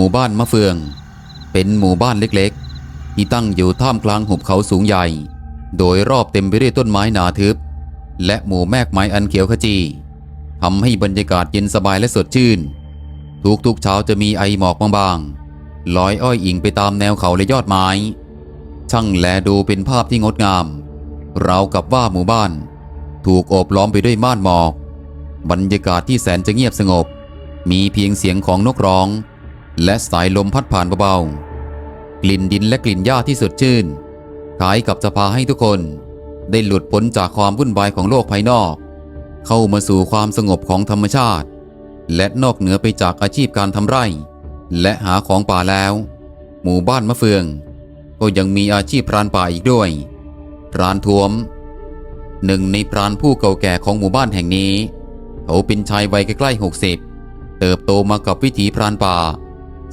หมู่บ้านมะเฟือง เป็นหมู่บ้านเล็กๆ ที่ตั้งอยู่ท่ามกลางหุบเขาสูงใหญ่ โดยรอบเต็มไปด้วยต้นไม้หนาทึบ และหมู่แมกไม้อันเขียวขจีทำให้บรรยากาศเย็นสบายและสดชื่น ทุกๆเช้าจะมีไอหมอกบางๆลอยอ้อยอิงไปตามแนวเขาและยอดไม้ ช่างแลดูเป็นภาพที่งดงามราวกับว่าหมู่บ้าน ถูกโอบล้อมไปด้วยม่านหมอก บรรยากาศที่แสนจะเงียบสงบ มีเพียงเสียงของนกร้อง และสายลมพัดผ่านเบาๆ กลิ่นดินและกลิ่นหญ้าที่สดชื่นคล้ายกับจะพาให้ทุกคนได้หลุดพ้นจากความวุ่นวายของโลกภายนอก เข้ามาสู่ความสงบของธรรมชาติ และนอกเหนือไปจากอาชีพการทำไร่ และหาของป่าแล้ว หมู่บ้านมะเฟือง ก็ยังมีอาชีพพรานป่าอีกด้วยพรานทวม หนึ่งในพรานผู้เก่าแก่ของหมู่บ้านแห่งนี้ เขาเป็นชายวัยใกล้ๆหกสิบเติบโตมากับวิถีพรานป่า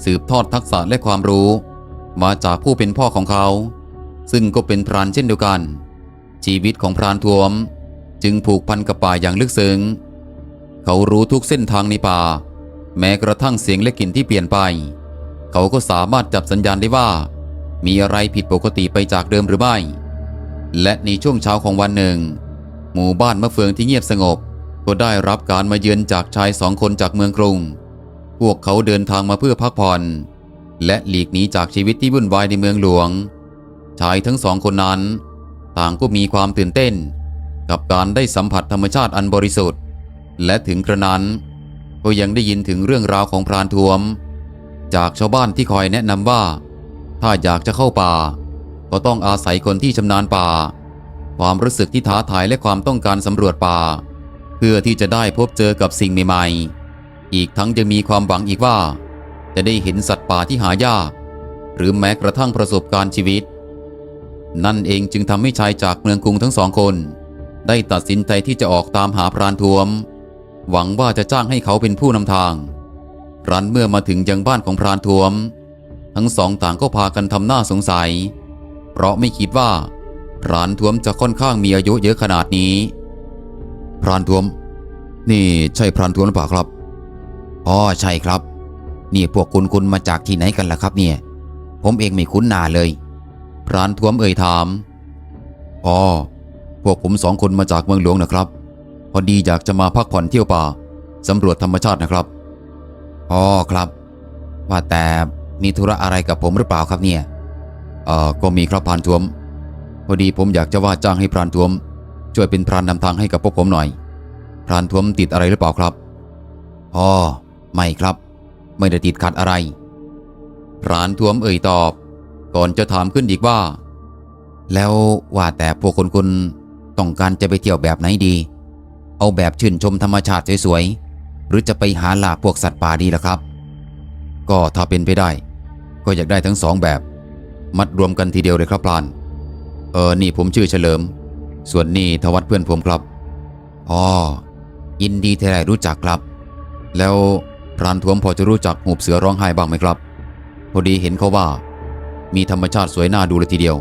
สืบทอดทักษะและความรู้ มาจากผู้เป็นพ่อของเขา ซึ่งก็เป็นพรานเช่นเดียวกัน ชีวิตของพรานทวม จึงผูกพันกับป่าอย่างลึกซึ้ง เขารู้ทุกเส้นทางในป่า แม้กระทั่งเสียงและกลิ่นที่เปลี่ยนไป เขาก็สามารถจับสัญญาณได้ว่า มีอะไรผิดปกติไปจากเดิมหรือไม่ และในช่วงเช้าของวันหนึ่ง หมู่บ้านมะเฟืองที่เงียบสงบก็ได้รับการมาเยือนจากชายสองคนจากเมืองกรุง พวกเขาเดินทางมาเพื่อพักผ่อน และหลีกหนีจากชีวิตที่วุ่นวายในเมืองหลวง ชายทั้งสองคนนั้น ต่างก็มีความตื่นเต้น กับการได้สัมผัสธรรมชาติอันบริสุทธิ์ และถึงกระนั้น ก็ยังได้ยินถึงเรื่องราวของพรานทวม จากชาวบ้านที่คอยแนะนำว่า ถ้าอยากจะเข้าป่า ก็ต้องอาศัยคนที่ชำนาญป่า ความรู้สึกที่ท้าทายและความต้องการสำรวจป่า เพื่อที่จะได้พบเจอกับสิ่งใหม่ๆ อีกทั้งยังมีความหวังอีกว่า จะได้เห็นสัตว์ป่าที่หายาก หรือแม้กระทั่งประสบการณ์ชีวิต นั่นเองจึงทำให้ชายจากเมืองกรุงทั้งสองคน ได้ตัดสินใจที่จะออกตามหาพรานทวม หวังว่าจะจ้างให้เขาเป็นผู้นำทางรันเมื่อมาถึงยังบ้านของพรานทวม ทั้งสองต่างก็พากันทำหน้าสงสัย เพราะไม่คิดว่าพรานทวมจะค่อนข้างมีอายุเยอะขนาดนี้ พรานทวม นี่ใช่พรานทวมหรือเปล่าครับ อ๋อใช่ครับ นี่พวกคุณคุณมาจากที่ไหนกันล่ะครับเนี่ย ผมเองไม่คุ้นหน้าเลย พรานทวมเอ่ยถาม อ๋อ พวกผมสองคนมาจากเมืองหลวงนะครับ พอดีอยากจะมาพักผ่อนเที่ยวป่าสำรวจธรรมชาตินะครับ อ๋อครับ ว่าแต่มีธุระอะไรกับผมหรือเปล่าครับเนี่ยเอ่อก็มีครับพรานทวม พอดีผมอยากจะว่าจ้างให้พรานทวม ช่วยเป็นพรานนำทางให้กับพวกผมหน่อย พรานทวมติดอะไรหรือเปล่าครับ อ๋อ ไม่ครับ ไม่ได้ติดขัดอะไรพรานทวมเอ่ยตอบ ก่อนจะถามขึ้นอีกว่า แล้วว่าแต่พวกคุณคุณต้องการจะไปเที่ยวแบบไหนดี เอาแบบชื่นชมธรรมชาติสวยๆหรือจะไปหาล่าพวกสัตว์ป่าดีล่ะครับ ก็ถ้าเป็นไปได้ ก็อยากได้ทั้งสองแบบ มัดรวมกันทีเดียวเลยครับพรานเออนี่ผมชื่อเฉลิม ส่วนนี่ทวัดเพื่อนผมครับอ๋อยินดีที่ได้รู้จักครับ แล้ว พรานทวมพอจะรู้จักหูบเสือร้องไห้บ้างไหมครับ พอดีเห็นเขาว่า มีธรรมชาติสวยน่าดูเลยทีเดียว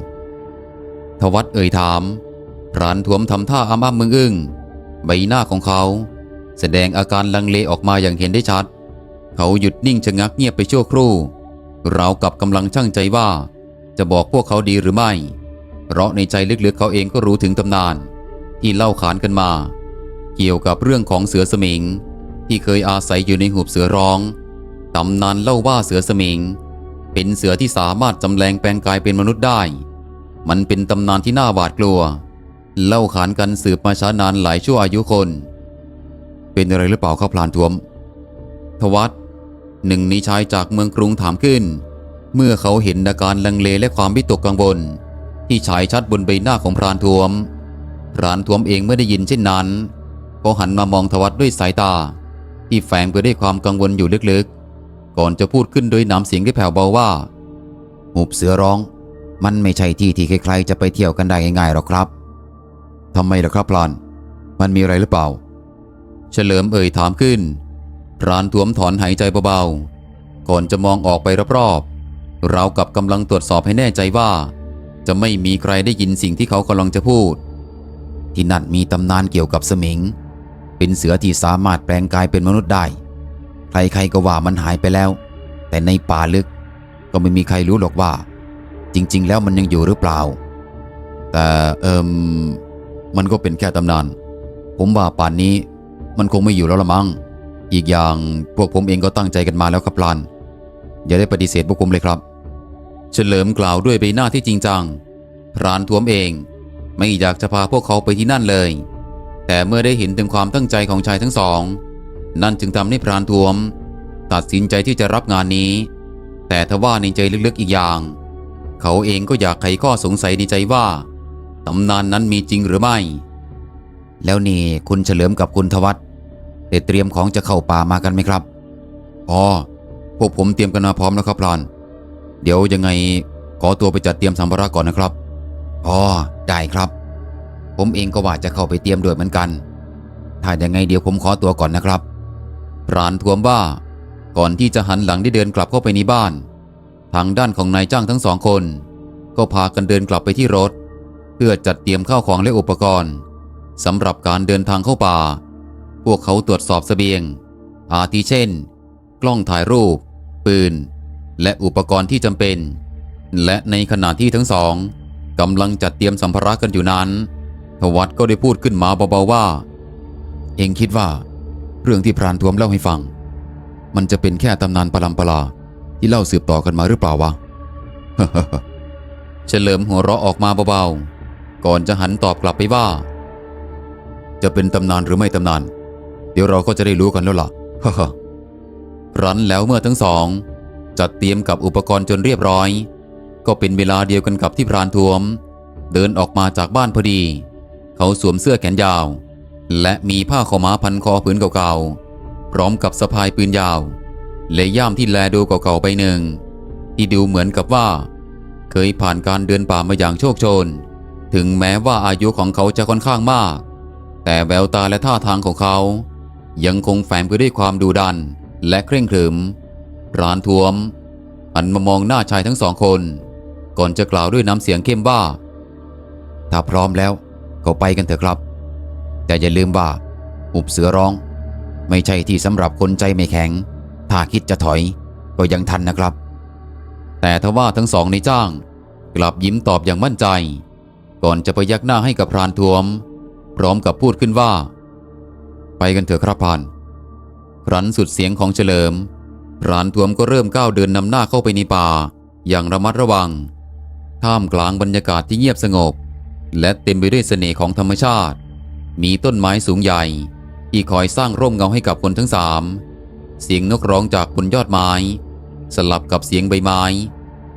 ทวัดเอ่ยถาม พรานทวมทำท่าอ้ำอ้ำมึงอึ้งใบหน้าของเขา แสดงอาการลังเลออกมาอย่างเห็นได้ชัด เขาหยุดนิ่งชะงักเงียบไปชั่วครู่ราวกับกำลังช่างใจว่า จะบอกพวกเขาดีหรือไม่ เพราะในใจลึกๆเขาเองก็รู้ถึงตำนาน ที่เล่าขานกันมา เกี่ยวกับเรื่องของเสือสมิง ที่เคยอาศัยอยู่ในหูบเสือร้อง ตำนานเล่าว่าเสือสมิง เป็นเสือที่สามารถจำแรงแปลงกายเป็นมนุษย์ได้ มันเป็นตำนานที่น่าหวาดกลัว เล่าขานกันสืบมาช้านานหลายชั่วอายุคน เป็นอะไรหรือเปล่าครับพลานทวม ทวัตหนึ่งในชายจากเมืองกรุงถามขึ้น เมื่อเขาเห็นอาการลังเลและความวิตกกังวลที่ฉายชัดบนใบหน้าของพรานทวม พรานทวมเองเมื่อได้ยินเช่นนั้น ก็หันมามองทวัตด้วยสายตา ที่แฝงไปด้วยความกังวลอยู่ลึกๆ ก่อนจะพูดขึ้นโดยน้ำเสียงที่แผ่วเบาว่าหูบเสือร้อง มันไม่ใช่ที่ที่ใครๆจะไปเที่ยวกันได้ง่ายๆหรอกครับทำไมล่ะครับพลานมันมีอะไรหรือเปล่า เฉลิมเอ่ยถามขึ้นพรานทวมถอนหายใจเบาๆ ก่อนจะมองออกไปรอบๆเรากับกำลังตรวจสอบให้แน่ใจว่า จะไม่มีใครได้ยินสิ่งที่เขากำลังจะพูด ที่นั่นมีตำนานเกี่ยวกับสมิง เป็นเสือที่สามารถแปลงกายเป็นมนุษย์ได้ ใครๆก็ว่ามันหายไปแล้ว แต่ในป่าลึกก็ไม่มีใครรู้หรอกว่า จริง ๆ แล้วมันยังอยู่หรือเปล่า แต่เอิมมันก็เป็นแค่ตำนาน ผมว่าป่านนี้มันคงไม่อยู่แล้วละมั้งอีกอย่างพวกผมเองก็ตั้งใจกันมาแล้วครับลานอย่าได้ปฏิเสธพวกผมเลยครับ เฉลิมกล่าวด้วยใบหน้าที่จริงจังพรานทวมเอง ไม่อยากจะพาพวกเขาไปที่นั่นเลย แต่เมื่อได้เห็นถึงความตั้งใจของชายทั้งสอง นั่นจึงทำให้พรานทวม ตัดสินใจที่จะรับงานนี้ แต่ทว่าในใจลึกๆอีกอย่าง เขาเองก็อยากไขข้อสงสัยในใจว่าตำนานนั้นมีจริงหรือไม่ แล้วนี่คุณเฉลิมกับคุณทวัตได้เตรียมของจะเข้าป่ามากันไหมครับอ๋อพวกผมเตรียมกันมาพร้อมแล้วครับพลาน เดี๋ยวยังไงขอตัวไปจัดเตรียมสัมภาระก่อนนะครับ อ๋อ ได้ครับ ผมเองก็ว่าจะเข้าไปเตรียมด้วยเหมือนกัน ถ้าอย่างไงเดี๋ยวผมขอตัวก่อนนะครับพรานทวมว่า ก่อนที่จะหันหลังได้เดินกลับเข้าไปในบ้าน ทางด้านของนายจ้างทั้งสองคน ก็พากันเดินกลับไปที่รถ เพื่อจัดเตรียมข้าวของและอุปกรณ์สำหรับการเดินทางเข้าป่า พวกเขาตรวจสอบเสบียง อาทิเช่น กล้องถ่ายรูป ปืน และอุปกรณ์ที่จำเป็น และในขณะที่ทั้งสองกำลังจัดเตรียมสัมภาระกันอยู่นั้น ทวัตก็ได้พูดขึ้นมาเบาๆว่า เองคิดว่า เรื่องที่พรานทวมเล่าให้ฟัง มันจะเป็นแค่ตำนานปลำปลาที่เล่าสืบต่อกันมาหรือเปล่าวะเฉลิมหัวเราะออกมาเบาๆ ก่อนจะหันตอบกลับไปว่า จะเป็นตำนานหรือไม่ตำนาน เดี๋ยวเราก็จะได้รู้กันแล้วล่ะรันแล้วเมื่อทั้งสอง จัดเตรียมกับอุปกรณ์จนเรียบร้อย ก็เป็นเวลาเดียวกันกับที่พรานทวม เดินออกมาจากบ้านพอดี เขาสวมเสื้อแขนยาว และมีผ้าขาวม้าพันคอผืนเก่าๆ พร้อมกับสะพายปืนยาวและย่ามที่แลดูเก่าๆไปหนึ่ง ที่ดูเหมือนกับว่า เคยผ่านการเดินป่ามาอย่างโชคโชน ถึงแม้ว่าอายุของเขาจะค่อนข้างมาก แต่แววตาและท่าทางของเขา ยังคงแฝงไปด้วยความดุดันและเคร่งขรึมรานทวมหันมามองหน้าชายทั้งสองคน ก่อนจะกล่าวด้วยน้ำเสียงเข้มว่า ถ้าพร้อมแล้ว ก็ไปกันเถอะครับ แต่อย่าลืมว่าอุบเสือร้อง ไม่ใช่ที่สำหรับคนใจไม่แข็ง ถ้าคิดจะถอย ก็ยังทันนะครับ แต่ทว่าทั้งสองในจ้าง กลับยิ้มตอบอย่างมั่นใจ ก่อนจะไปยักหน้าให้กับพรานทวม พร้อมกับพูดขึ้นว่า ไปกันเถอะครับพรานครั้นสุดเสียงของเฉลิมพรานทวมก็เริ่มก้าวเดินนำหน้าเข้าไปในป่า อย่างระมัดระวัง ท่ามกลางบรรยากาศที่เงียบสงบ และเต็มไปด้วยเสน่ห์ของธรรมชาติ มีต้นไม้สูงใหญ่ ที่คอยสร้างร่มเงาให้กับคนทั้งสาม เสียงนกร้องจากบนยอดไม้ สลับกับเสียงใบไม้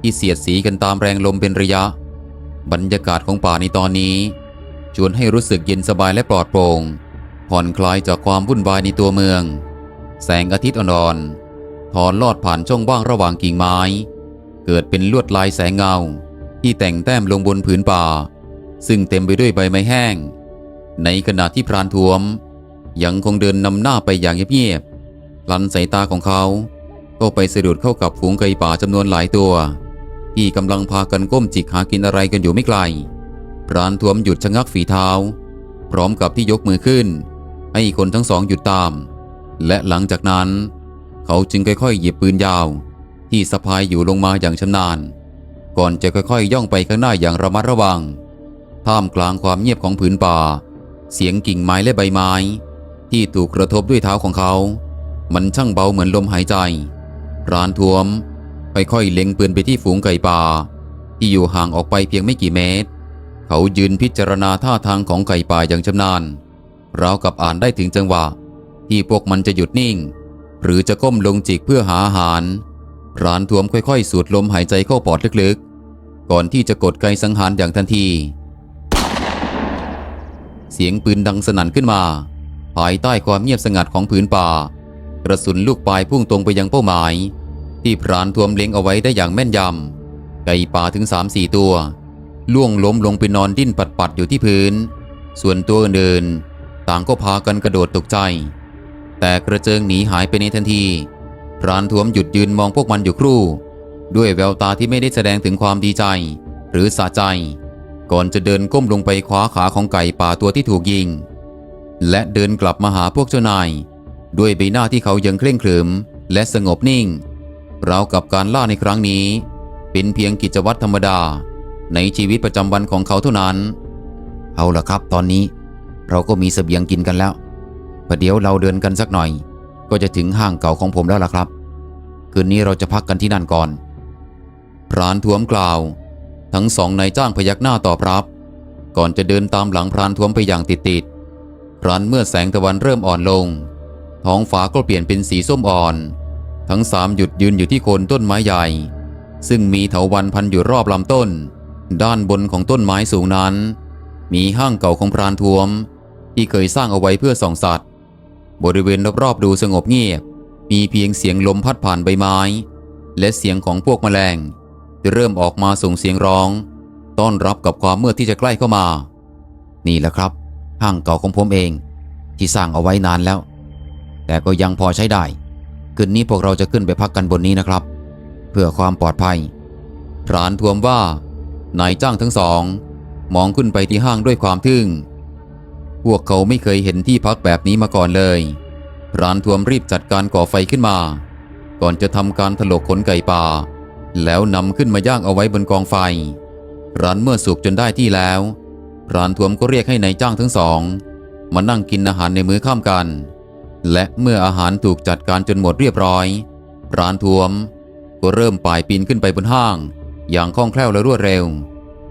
ที่เสียดสีกันตามแรงลมเป็นระยะ บรรยากาศของป่าในตอนนี้ ชวนให้รู้สึกเย็นสบายและปลอดโปร่ง ผ่อนคลายจากความวุ่นวายในตัวเมือง แสงอาทิตย์อ่อนๆถอนลอดผ่านช่องว่างระหว่างกิ่งไม้ เกิดเป็นลวดลายแสงเงา ที่แต่งแต้มลงบนผืนป่า ซึ่งเต็มไปด้วยใบไม้แห้ง ในขณะที่พรานทวม ยังคงเดินนำหน้าไปอย่างเงียบๆลันสายตาของเขาก็ไปสะดุดเข้ากับฝูงไก่ป่าจำนวนหลายตัว ที่กำลังพากันก้มจิกหากินอะไรกันอยู่ไม่ไกล พรานทวมหยุดชะงักฝีเท้า พร้อมกับที่ยกมือขึ้น ให้คนทั้งสองหยุดตาม และหลังจากนั้น เขาจึงค่อยๆ หยิบปืนยาว ที่สะพายอยู่ลงมาอย่างชำนาญ ก่อนจะค่อยๆ ย่องไปข้างหน้าอย่างระมัดระวัง ท่ามกลางความเงียบของผืนป่า เสียงกิ่งไม้และใบไม้ ที่ถูกกระทบด้วยเท้าของเขา มันช่างเบาเหมือนลมหายใจรานทวม ค่อยๆเล็งปืนไปที่ฝูงไก่ป่า ที่อยู่ห่างออกไปเพียงไม่กี่เมตร เขายืนพิจารณาท่าทางของไก่ป่าอย่างชำนาญราวกับอ่านได้ถึงจังหวะ ที่พวกมันจะหยุดนิ่ง หรือจะก้มลงจิกเพื่อหาอาหารรานทวมค่อยๆ สูดลมหายใจเข้าปอดลึกๆ ก่อนที่จะกดไกสังหารอย่างทันที สียงปืนดังสนั่นขึ้นมา ภายใต้ความเงียบสงัดของผืนป่า กระสุนลูกปลายพุ่งตรงไปยังเป้าหมาย ที่พรานทวมเล็งเอาไว้ได้อย่างแม่นยำ ไก่ป่าถึงสามสี่ตัว ล่วงล้มลงไปนอนดิ้นปัดๆอยู่ที่พื้น ส่วนตัวอื่นๆต่างก็พากันกระโดดตกใจ แต่กระเจิงหนีหายไปในทันทีพรานทวมหยุดยืนมองพวกมันอยู่ครู่ ด้วยแววตาที่ไม่ได้แสดงถึงความดีใจ หรือสะใจ ก่อนจะเดินก้มลงไปคว้าขาของไก่ป่าตัวที่ถูกยิง และเดินกลับมาหาพวกเจ้านาย ด้วยใบหน้าที่เขายังเคร่งขรึม และสงบนิ่งราวกับการล่าในครั้งนี้ เป็นเพียงกิจวัตรธรรมดา ในชีวิตประจำวันของเขาเท่านั้น เอาละครับตอนนี้ เราก็มีเสบียงกินกันแล้วประเดี๋ยวเราเดินกันสักหน่อย ก็จะถึงห้างเก่าของผมแล้วล่ะครับ คืนนี้เราจะพักกันที่นั่นก่อน พรานท้วมกล่าว ทั้งสองนายจ้างพยักหน้าตอบรับ ก่อนจะเดินตามหลังพรานท้วมไปอย่างติดๆพรานเมื่อแสงตะวันเริ่มอ่อนลง ท้องฟ้าก็เปลี่ยนเป็นสีส้มอ่อน ทั้งสามหยุดยืนอยู่ที่โคนต้นไม้ใหญ่ ซึ่งมีเถาวันพันอยู่รอบลำต้น ด้านบนของต้นไม้สูงนั้น มีห้างเก่าของพรานท้วม ที่เคยสร้างเอาไว้เพื่อส่องสัตว์ บริเวณรอบๆดูสงบเงียบ มีเพียงเสียงลมพัดผ่านใบไม้ และเสียงของพวกแมลง เริ่มออกมาส่งเสียงร้อง ต้อนรับกับความมืดที่จะใกล้เข้ามา นี่แหละครับห้างเก่าของผมเอง ที่สร้างเอาไว้นานแล้ว แต่ก็ยังพอใช้ได้ คืนนี้พวกเราจะขึ้นไปพักกันบนนี้นะครับ เพื่อความปลอดภัยพรานทวมว่านายจ้างทั้งสอง มองขึ้นไปที่ห้างด้วยความทึ่ง พวกเขาไม่เคยเห็นที่พักแบบนี้มาก่อนเลยพรานทวมรีบจัดการก่อไฟขึ้นมา ก่อนจะทำการถลกขนไก่ป่า แล้วนำขึ้นมาย่างเอาไว้บนกองไฟ ร้านเมื่อสุกจนได้ที่แล้วพรานทวมก็เรียกให้ในายจ้างทั้งสอง มานั่งกินอาหารในมื้อค่ำกัน และเมื่ออาหารถูกจัดการจนหมดเรียบร้อยพรานทวม ก็เริ่มป่ายปีนขึ้นไปบนห้าง อย่างคล่องแคล่วและรวดเร็ว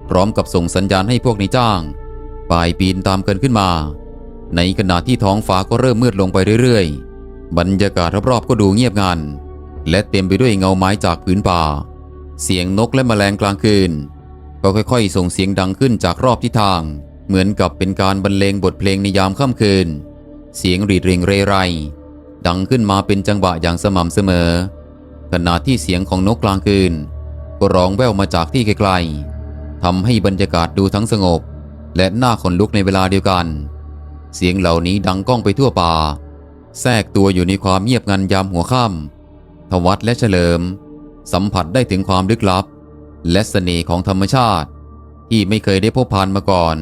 พร้อมกับส่งสัญญาณให้พวกนายจ้างป่ายปีนตามกันขึ้นมา ในขณะที่ท้องฟ้าก็เริ่มมืดลงไปเรื่อยๆ บรรยากาศรอบๆก็ดูเงียบงัน และเต็มไปด้วยเงาไม้จากผืนป่า เสียงนกและแมลงกลางคืน ก็ค่อยๆ ส่งเสียงดังขึ้นจากรอบทิศทาง เหมือนกับเป็นการบรรเลงบทเพลงในยามค่ำคืน เสียงรีดเริงเรไร ดังขึ้นมาเป็นจังหวะอย่างสม่ำเสมอ ขณะที่เสียงของนกกลางคืน ก็ร้องแว่วมาจากที่ไกลๆทำให้บรรยากาศดูทั้งสงบ และน่าขนลุกในเวลาเดียวกัน เสียงเหล่านี้ดังก้องไปทั่วป่าแทรกตัวอยู่ในความเงียบงันยามหัวค่ำ ทวัดและเฉลิม สัมผัสได้ถึงความลึกลับ และเสน่ห์ของธรรมชาติ ที่ไม่เคยได้พบผ่านมาก่อน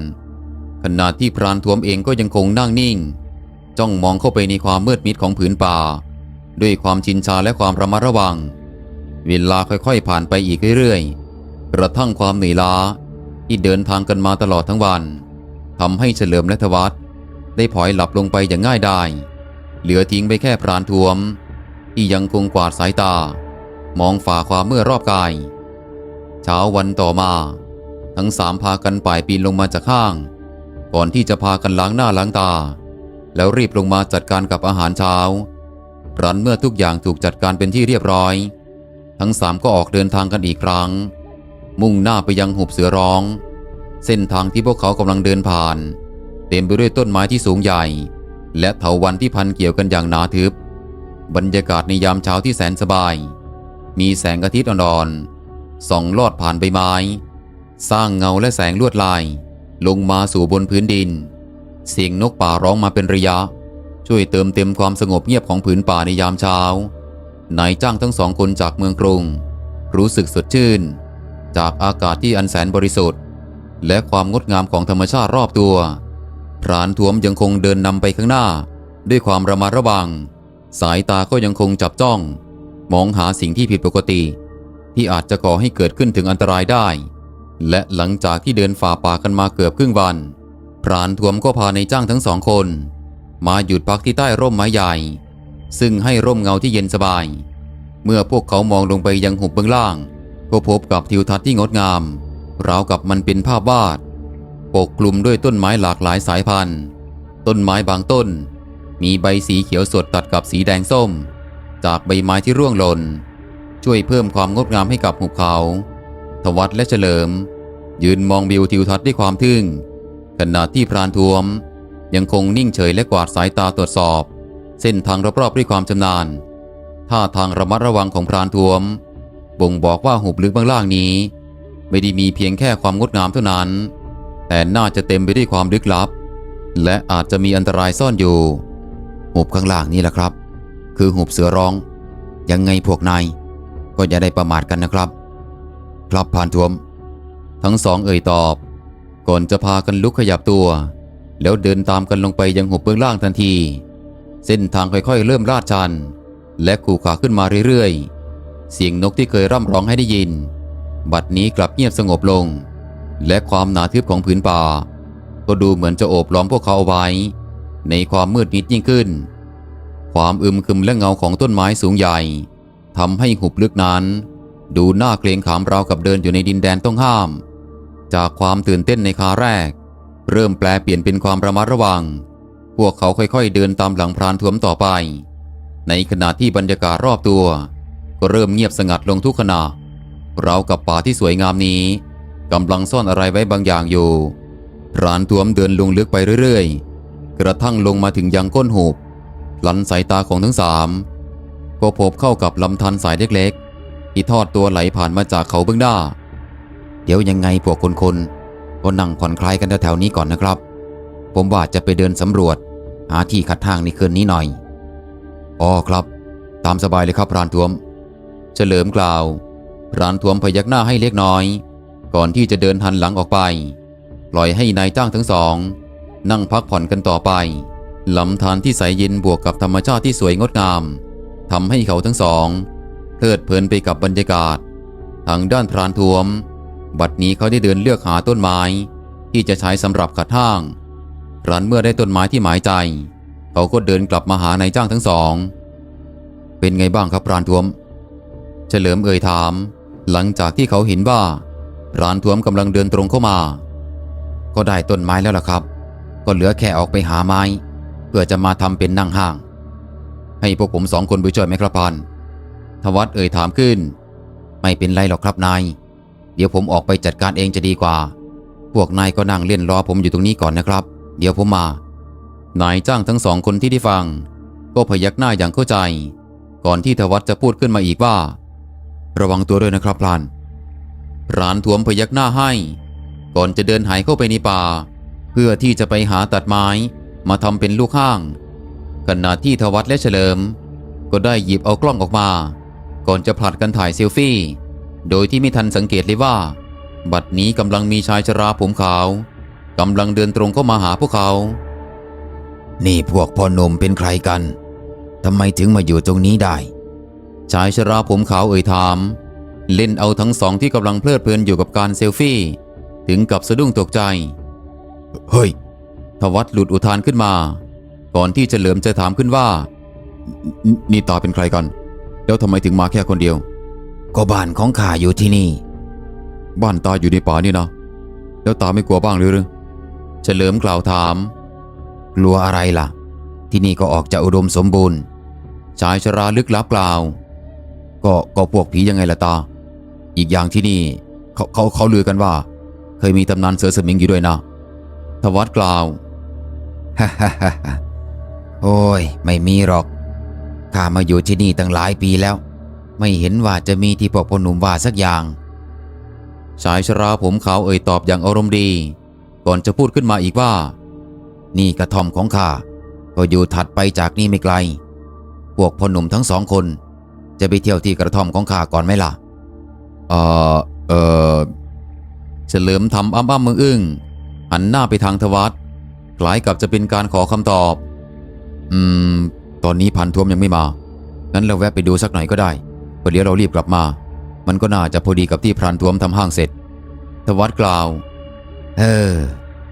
ขณะที่พรานทวมเองก็ยังคงนั่งนิ่ง จ้องมองเข้าไปในความมืดมิดของผืนป่า ด้วยความชินชาและความระมัดระวัง เวลาค่อยๆ ผ่านไปอีกเรื่อยๆ กระทั่งความเหนื่อยล้าที่เดินทางกันมาตลอดทั้งวันทำให้เฉลิมและทวัตได้พลอยหลับลงไปอย่างง่ายดายเหลือทิ้งไปแค่พรานทวม ที่ยังคงกวาดสายตา มองฝ่าความเมื่อรอบกาย เช้าวันต่อมา ทั้งสามพากันป่ายปีนลงมาจากข้าง ก่อนที่จะพากันล้างหน้าล้างตา แล้วรีบลงมาจัดการกับอาหารเช้ารันเมื่อทุกอย่างถูกจัดการเป็นที่เรียบร้อย ทั้งสามก็ออกเดินทางกันอีกครั้ง มุ่งหน้าไปยังหุบเสือร้อง เส้นทางที่พวกเขากำลังเดินผ่าน เต็มไปด้วยต้นไม้ที่สูงใหญ่ และเถาวันที่พันเกี่ยวกันอย่างหนาทึบ บรรยากาศในยามเช้าที่แสนสบาย มีแสงอาทิตย์อ่อนๆส่องลอดผ่านใบไม้ สร้างเงาและแสงลวดลาย ลงมาสู่บนพื้นดิน เสียงนกป่าร้องมาเป็นระยะ ช่วยเติมเต็มความสงบเงียบของผืนป่าในยามเช้านายจ้างทั้งสองคนจากเมืองกรุง รู้สึกสดชื่น จากอากาศที่อันแสนบริสุทธิ์ และความงดงามของธรรมชาติรอบตัวพรานทวมยังคงเดินนำไปข้างหน้า ด้วยความระมัดระวัง สายตาก็ยังคงจับจ้อง มองหาสิ่งที่ผิดปกติ ที่อาจจะก่อให้เกิดขึ้นถึงอันตรายได้ และหลังจากที่เดินฝ่าป่ากันมาเกือบครึ่งวัน พรานทวมก็พาในจ้างทั้งสองคน มาหยุดพักที่ใต้ร่มไม้ใหญ่ ซึ่งให้ร่มเงาที่เย็นสบาย เมื่อพวกเขามองลงไปยังหุบเบื้องล่าง ก็พบกับทิวทัศน์ที่งดงาม ราวกับมันเป็นภาพวาด ปกคลุมด้วยต้นไม้หลากหลายสายพันธุ์ ต้นไม้บางต้น มีใบสีเขียวสดตัดกับสีแดงส้ม จากใบไม้ที่ร่วงหล่น ช่วยเพิ่มความงดงามให้กับหุบเขา ทวัตและเฉลิม ยืนมองวิวทิวทัศน์ด้วยความทึ่ง ขณะที่พรานทวม ยังคงนิ่งเฉยและกวาดสายตาตรวจสอบ เส้นทางรอบๆด้วยความชำนาญ ท่าทางระมัดระวังของพรานทวม บ่งบอกว่าหุบลึกเบื้องล่างนี้ ไม่ได้มีเพียงแค่ความงดงามเท่านั้น แต่น่าจะเต็มไปด้วยความลึกลับ และอาจจะมีอันตรายซ่อนอยู่ หุบข้างล่างนี่แหละครับ คือหุบเสือร้อง ยังไงพวกนายก็อย่าได้ประมาทกันนะครับ ครับพานทวม ทั้งสองเอ่ยตอบ ก่อนจะพากันลุกขยับตัว แล้วเดินตามกันลงไปยังหุบเบื้องล่างทันที เส้นทางค่อยๆ เริ่มลาดชัน และขู่ขาขึ้นมาเรื่อยๆ เสียงนกที่เคยร่ำร้องให้ได้ยิน บัดนี้กลับเงียบสงบลง และความหนาทึบของผืนป่า ก็ดูเหมือนจะโอบล้อมพวกเขาเอาไว้ ในความมืดมิดยิ่งขึ้น ความอึมครึมและเงาของต้นไม้สูงใหญ่ทำให้หุบลึกนั้น ดูน่าเกรงขามราวกับเดินอยู่ในดินแดนต้องห้าม จากความตื่นเต้นในคาแรก เริ่มแปลเปลี่ยนเป็นความระมัดระวัง พวกเขาค่อยๆเดินตามหลังพรานทวมต่อไป ในขณะที่บรรยากาศรอบตัว ก็เริ่มเงียบสงัดลงทุกขณะราวกับป่าที่สวยงามนี้กำลังซ่อนอะไรไว้บางอย่างอยู่พรานทวมเดินลงลึกไปเรื่อยๆ กระทั่งลงมาถึงยังก้นหูบหลันสายตาของทั้งสามก็พบเข้ากับลำธารสายเล็กๆ ที่ทอดตัวไหลผ่านมาจากเขาเบื้องหน้า เดี๋ยวยังไงพวกคนๆก็นั่งผ่อนคลายกันแถวๆนี้ก่อนนะครับ ผมว่าจะไปเดินสำรวจ หาที่คัดทางในคืนนี้หน่อยอ๋อครับ ตามสบายเลยครับพรานทวม เฉลิมกล่าวพรานทวมพยักหน้าให้เล็กน้อย ก่อนที่จะเดินหันหลังออกไป ปล่อยให้นายจ้างทั้งสอง นั่งพักผ่อนกันต่อไปลำธารที่ใสเย็นบวกกับธรรมชาติที่สวยงดงามทำให้เขาทั้งสองเพลิดเพลินไปกับบรรยากาศ ทางด้านพรานทวม บัดนี้เขาได้เดินเลือกหาต้นไม้ ที่จะใช้สำหรับขัดท่างรันเมื่อได้ต้นไม้ที่หมายใจ เขาก็เดินกลับมาหานายจ้างทั้งสอง เป็นไงบ้างครับพรานทวม เฉลิมเอ่ยถาม หลังจากที่เขาเห็นว่าพรานทวมกำลังเดินตรงเข้ามา ก็ได้ต้นไม้แล้วล่ะครับ ก็เหลือแค่ออกไปหาไม้ เพื่อจะมาทำเป็นนั่งห้าง ให้พวกผมสองคนไปช่วยไหมครับพานทวัตเอ่ยถามขึ้น ไม่เป็นไรหรอกครับนาย เดี๋ยวผมออกไปจัดการเองจะดีกว่า พวกนายก็นั่งเล่นรอผมอยู่ตรงนี้ก่อนนะครับ เดี๋ยวผมมานายจ้างทั้งสองคนที่ได้ฟัง ก็พยักหน้าอย่างเข้าใจ ก่อนที่ทวัตจะพูดขึ้นมาอีกว่า ระวังตัวด้วยนะครับพลานพรานทวมพยักหน้าให้ ก่อนจะเดินหายเข้าไปในป่า พื่อที่จะไปหาตัดไม้มาทำเป็นลูกห้าง ขณะที่ทวัตและเฉลิม ก็ได้หยิบเอากล้องออกมา ก่อนจะผลัดกันถ่ายเซลฟี่ โดยที่ไม่ทันสังเกตเลยว่า บัดนี้กำลังมีชายชราผมขาวกำลังเดินตรงเข้ามาหาพวกเขา นี่พวกพ่อหนุ่มเป็นใครกันทำไมถึงมาอยู่ตรงนี้ได้ ชายชราผมขาวเอ่ยถาม เล่นเอาทั้งสองที่กำลังเพลิดเพลินอยู่กับการเซลฟี่ ถึงกับสะดุ้งตกใจ เฮ้ยทวัตหลุดอุทานขึ้นมา ก่อนที่เฉลิมจะถามขึ้นว่านี่นี่ตาเป็นใครกัน แล้วทำไมถึงมาแค่คนเดียว ก็บ้านของข้าอยู่ที่นี่ บ้านตาอยู่ในป่านี่นะ แล้วตาไม่กลัวบ้างหรือหรือเฉลิมกล่าวถาม กลัวอะไรล่ะ ที่นี่ก็ออกจะอุดมสมบูรณ์ ชายชราลึกลับกล่าว ก็ก็พวกผียังไงล่ะตา อีกอย่างที่นี่เขาเขาเขาลือกันว่า เคยมีตำนานเสือสมิงอยู่ด้วยนะท วัตกล่าวฮ่าฮ่าฮ่าโอ้ย ไม่มีหรอกข้ามาอยู่ที่นี่ตั้งหลายปีแล้ว ไม่เห็นว่าจะมีที่พวกพหนุ่มว่าสักอย่างชายชราผมขาวเอ่ยตอบอย่างอารมณ์ดี ก่อนจะพูดขึ้นมาอีกว่า นี่กระท่อมของข้าก็อยู่ถัดไปจากนี่ไม่ไกล พวกพหนุ่มทั้งสองคน จะไปเที่ยวที่กระท่อมของข้าก่อนไหมล่ะเออเออเฉลิมทำอ้ำอ้ำมืออึ้ง หันหน้าไปทางทวัตคล้ายกับจะเป็นการขอคำตอบ อืม ตอนนี้พันทวมยังไม่มา งั้นเราแวะไปดูสักหน่อยก็ได้เพระเดี๋ยวเรารีบกลับมา มันก็น่าจะพอดีกับที่พรานทวมทำห้างเสร็จ ทวัตกล่าว เออ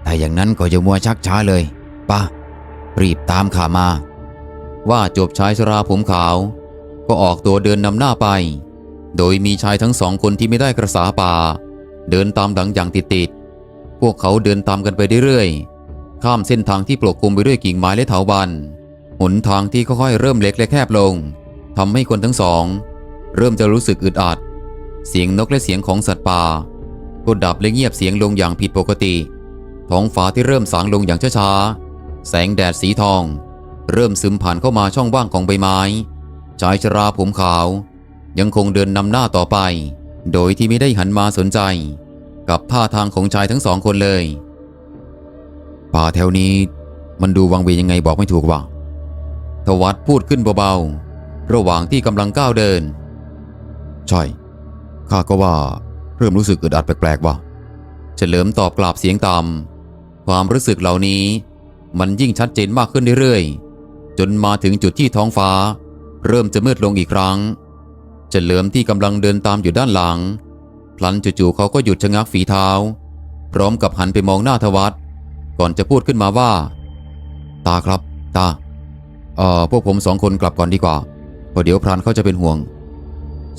ถ้าอย่างนั้นก็จะมัวชักช้าเลยป่ะรีบตามข้ามา ว่าจบชายชราผมขาว ก็ออกตัวเดินนำหน้าไป โดยมีชายทั้งสองคนที่ไม่ได้กระสาป่า เดินตามหลังอย่างติดๆพ วกเขาเดินตามกันไปเรื่อยๆ ข้ามเส้นทางที่ปกคลุมไปด้วยกิ่งไม้และเถาวัลย์หนทางที่ค่อยๆเริ่มเล็กและแคบลงทำให้คนทั้งสอง เริ่มจะรู้สึกอึดอัด เสียงนกและเสียงของสัตว์ป่าก็ดับและเงียบเสียงลงอย่างผิดปกติ ท้องฟ้าที่เริ่มสางลงอย่างช้าๆ แสงแดดสีทอง เริ่มซึมผ่านเข้ามาช่องว่างของใบไม้ ชายชราผมขาว ยังคงเดินนำหน้าต่อไป โดยที่ไม่ได้หันมาสนใจ กับท่าทางของชายทั้งสองคนเลย ป่าแถวนี้มันดูวังเวงยังไงบอกไม่ถูกว่าทวัตพูดขึ้นเบาๆ ระหว่างที่กำลังก้าวเดิน ใช่ ข้าก็ว่าเริ่มรู้สึกอึดอัดแปลกๆว่ะเฉลิมตอบกลับเสียงต่ำความรู้สึกเหล่านี้ มันยิ่งชัดเจนมากขึ้นเรื่อยๆ จนมาถึงจุดที่ท้องฟ้า เริ่มจะมืดลงอีกครั้ง เฉลิมที่กำลังเดินตามอยู่ด้านหลัง พลันจู่ๆเขาก็หยุดชะงักฝีเท้า พร้อมกับหันไปมองหน้าทวัตก่อนจะพูดขึ้นมาว่า ตาครับ ตา เอ่อ พวกผมสองคนกลับก่อนดีกว่าเพราะเดี๋ยวพรานเขาจะเป็นห่วง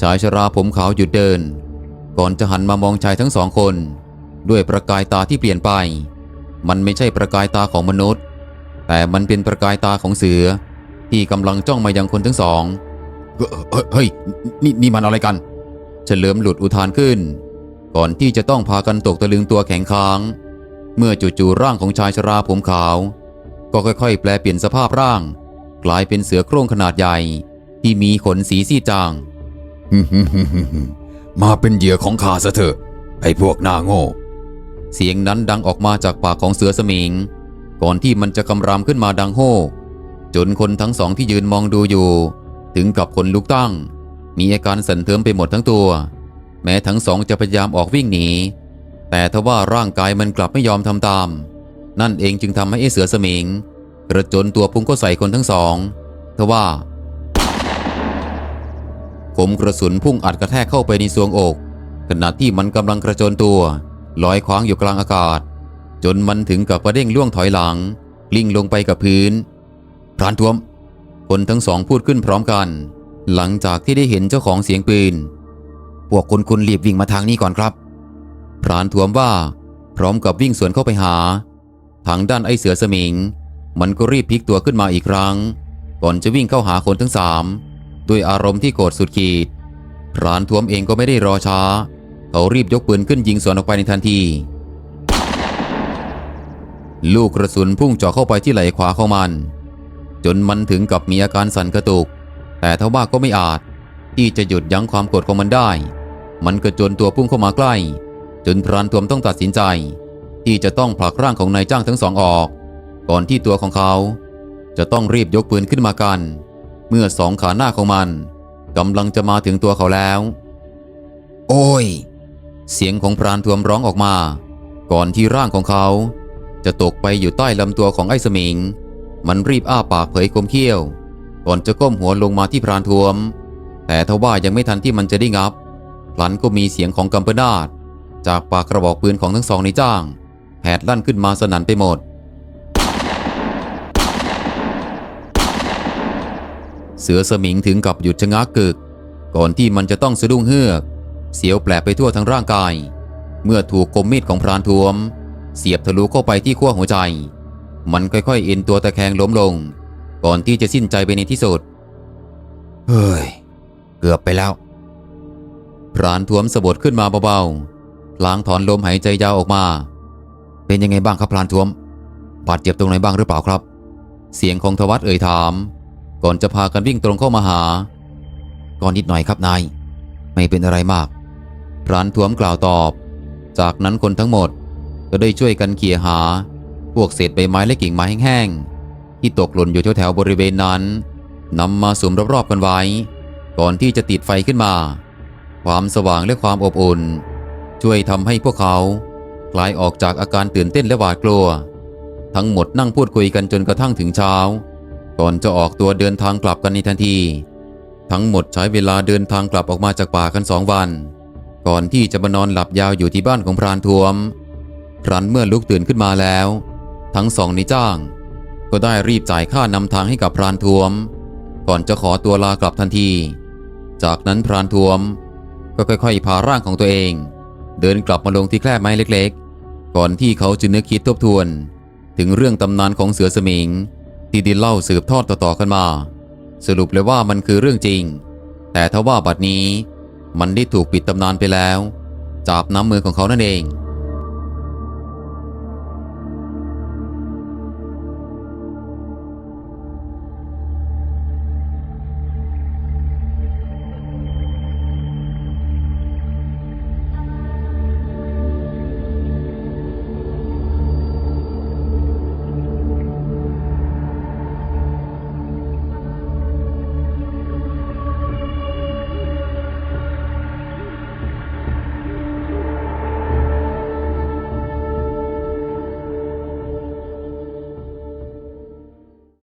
ชายชราผมขาวหยุดเดิน ก่อนจะหันมามองชายทั้งสองคน ด้วยประกายตาที่เปลี่ยนไป มันไม่ใช่ประกายตาของมนุษย์ แต่มันเป็นประกายตาของเสือ ที่กำลังจ้องมายังคนทั้งสองเฮ้ยนี่นี่มันอะไรกัน เฉลิมหลุดอุทานขึ้น ก่อนที่จะต้องพากันตกตะลึงตัวแข็งค้าง เมื่อจู่ๆร่างของชายชราผมขาว ก็ค่อยๆ แปลเปลี่ยนสภาพร่าง กลายเป็นเสือโคร่งขนาดใหญ่ ที่มีขนสีซีดจาง มาเป็นเหยื่อของข้าซะเถอะ ไอ้พวกหน้าโง่ เสียงนั้นดังออกมาจากปากของเสือสมิง ก่อนที่มันจะกำรามขึ้นมาดังโห่จนคนทั้งสองที่ยืนมองดูอยู่ ถึงกับคนลุกตั้ง มีอาการสั่นเทิมไปหมดทั้งตัว แม้ทั้งสองจะพยายามออกวิ่งหนี แต่ทว่าร่างกายมันกลับไม่ยอมทำตาม นั่นเองจึงทำให้ไอเสือสมิงกระโจนตัวพุ่งเข้าใส่คนทั้งสองทว่าคมกระสุนพุ่งอัดกระแทกเข้าไปในซวงอก ขณะที่มันกำลังกระโจนตัวลอยคว้างอยู่กลางอากาศ จนมันถึงกับกระเด้งล่วงถอยหลังกลิ้งลงไปกับพื้นพรานทวม คนทั้งสองพูดขึ้นพร้อมกัน หลังจากที่ได้เห็นเจ้าของเสียงปืน พวกคุณคุณรีบวิ่งมาทางนี้ก่อนครับ พรานทวมว่า พร้อมกับวิ่งสวนเข้าไปหา ทางด้านไอ้เสือสมิง มันก็รีบพลิกตัวขึ้นมาอีกครั้ง ก่อนจะวิ่งเข้าหาคนทั้งสามด้วยอารมณ์ที่โกรธสุดขีด พรานทวมเองก็ไม่ได้รอช้า เขารีบยกปืนขึ้นยิงสวนออกไปในทันที ลูกกระสุนพุ่งเจาะเข้าไปที่ไหล่ขวาของมัน จนมันถึงกับมีอาการสั่นกระตุก แต่ทว่าก็ไม่อาจ ที่จะหยุดยั้งความโกรธของมันได้ มันกระโจนตัวพุ่งเข้ามาใกล้ จนพรานทวมต้องตัดสินใจ ที่จะต้องผลักร่างของนายจ้างทั้งสองออก ก่อนที่ตัวของเขา จะต้องรีบยกปืนขึ้นมากัน เมื่อสองขาหน้าของมันกำลังจะมาถึงตัวเขาแล้ว โอ้ย เสียงของพรานทวมร้องออกมา ก่อนที่ร่างของเขา จะตกไปอยู่ใต้ลำตัวของไอ้สมิง มันรีบอ้าปากเผยคมเขี้ยว ก่อนจะก้มหัวลงมาที่พรานทวม แต่ทว่ายังไม่ทันที่มันจะได้งับพลันก็มีเสียงของกัมปนาตจากปากกระบอกปืนของทั้งสองในจ้างแผดลั่นขึ้นมาสนั่นไปหมด เสือสมิงถึงกับหยุดชะงักกึก ก่อนที่มันจะต้องสะดุ้งเฮือก เสียวแปลไปทั่วทั้งร่างกาย เมื่อถูกคมมีดของพรานทวม เสียบทะลุเข้าไปที่ขั้วหัวใจ มันค่อยๆเอ็นตัวตะแคงล้มลง ก่อนที่จะสิ้นใจไปในที่สุด เฮ้ย เกือบไปแล้วพรานทวมสะบดขึ้นมาเบาๆล้างถอนลมหายใจยาวออกมา เป็นยังไงบ้างครับพรานทวม บาดเจ็บตรงไหนบ้างหรือเปล่าครับ เสียงของทวัตเอ่ยถาม ก่อนจะพากันวิ่งตรงเข้ามาหา ก่อนนิดหน่อยครับนาย ไม่เป็นอะไรมากพรานทวมกล่าวตอบ จากนั้นคนทั้งหมดก็ได้ช่วยกันเขี่ยหา พวกเศษใบไม้และกิ่งไม้แห้งๆ ที่ตกหล่นอยู่แถวๆบริเวณนั้นนำมาสุมรอบๆกันไว้ ก่อนที่จะติดไฟขึ้นมา ความสว่างและความอบอุ่น ช่วยทำให้พวกเขาคลายออกจากอาการตื่นเต้นและหวาดกลัว ทั้งหมดนั่งพูดคุยกันจนกระทั่งถึงเช้า ก่อนจะออกตัวเดินทางกลับกันในทันที ทั้งหมดใช้เวลาเดินทางกลับออกมาจากป่ากันสองวัน ก่อนที่จะมานอนหลับยาวอยู่ที่บ้านของพรานทวมรันเมื่อลุกตื่นขึ้นมาแล้ว ทั้งสองในจ้าง ก็ได้รีบจ่ายค่านำทางให้กับพรานทวม ก่อนจะขอตัวลากลับทันที จากนั้นพรานทวม ก็ค่อยๆพาร่างของตัวเอง เดินกลับมาลงที่แคร่ไม้เล็กๆ ก่อนที่เขาจะนึกคิดทบทวน ถึงเรื่องตำนานของเสือสมิง ที่ดินเล่าสืบทอดต่อๆกันมา สรุปเลยว่ามันคือเรื่องจริง แต่ทว่าบัดนี้มันได้ถูกปิดตำนานไปแล้ว จากน้ำมือของเขานั่นเอง